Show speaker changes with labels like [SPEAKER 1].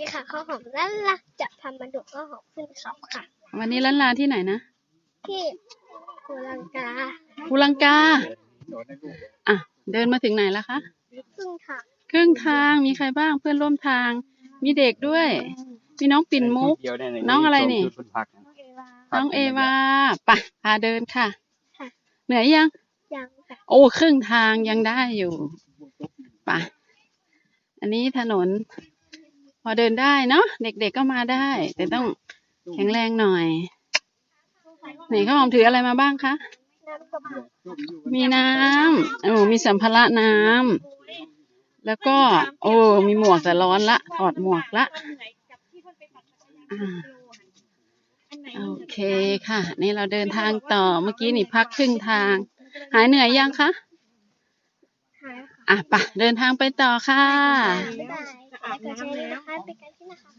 [SPEAKER 1] ดีค่ะข้าวหอมและละจะทำมันดุข้าวหอมขึ้นเขาค่ะ
[SPEAKER 2] วันนี้ล้านลาที่ไหนนะ
[SPEAKER 1] ที่ภูลังกา
[SPEAKER 2] ภูลังกา อะ เดินมาถึงไหนแล้วคะ
[SPEAKER 1] ซึ่งค่ะ
[SPEAKER 2] ครึ่งทางมีใครบ้างเพื่อนร่วมทาง มีเด็กด้วย มีน้องปิ่นมุก น้องอะไรนี่ น้องเอวาไปะพาเดินค่ะ
[SPEAKER 1] ค่ะ
[SPEAKER 2] เหนื่อยยัง
[SPEAKER 1] ยังค่ะ
[SPEAKER 2] โอ้ครึ่งทางยังได้อยู่ ไปะอันนี้ถนน พอเดินได้เนาะเด็กๆก็มาได้ แต่ต้องแข็งแรงหน่อย ไหนข้าวหอมถืออะไรมาบ้างคะ
[SPEAKER 1] มี
[SPEAKER 2] น้ำโอ้มีสัมภาระน้ำแล้วก็ โอ้มีหมวกแต่ร้อนละถอดหมวกละโอเคค่ะ นี่เราเดินทางต่อเมื่อกี้นี่พักครึ่งทาง หายเหนื่อยยังคะ
[SPEAKER 1] หายค่ะ
[SPEAKER 2] อะปะเดินทางไปต่อค่ะ
[SPEAKER 1] อาบน้ำแล้ว ไปกันที่นะคะ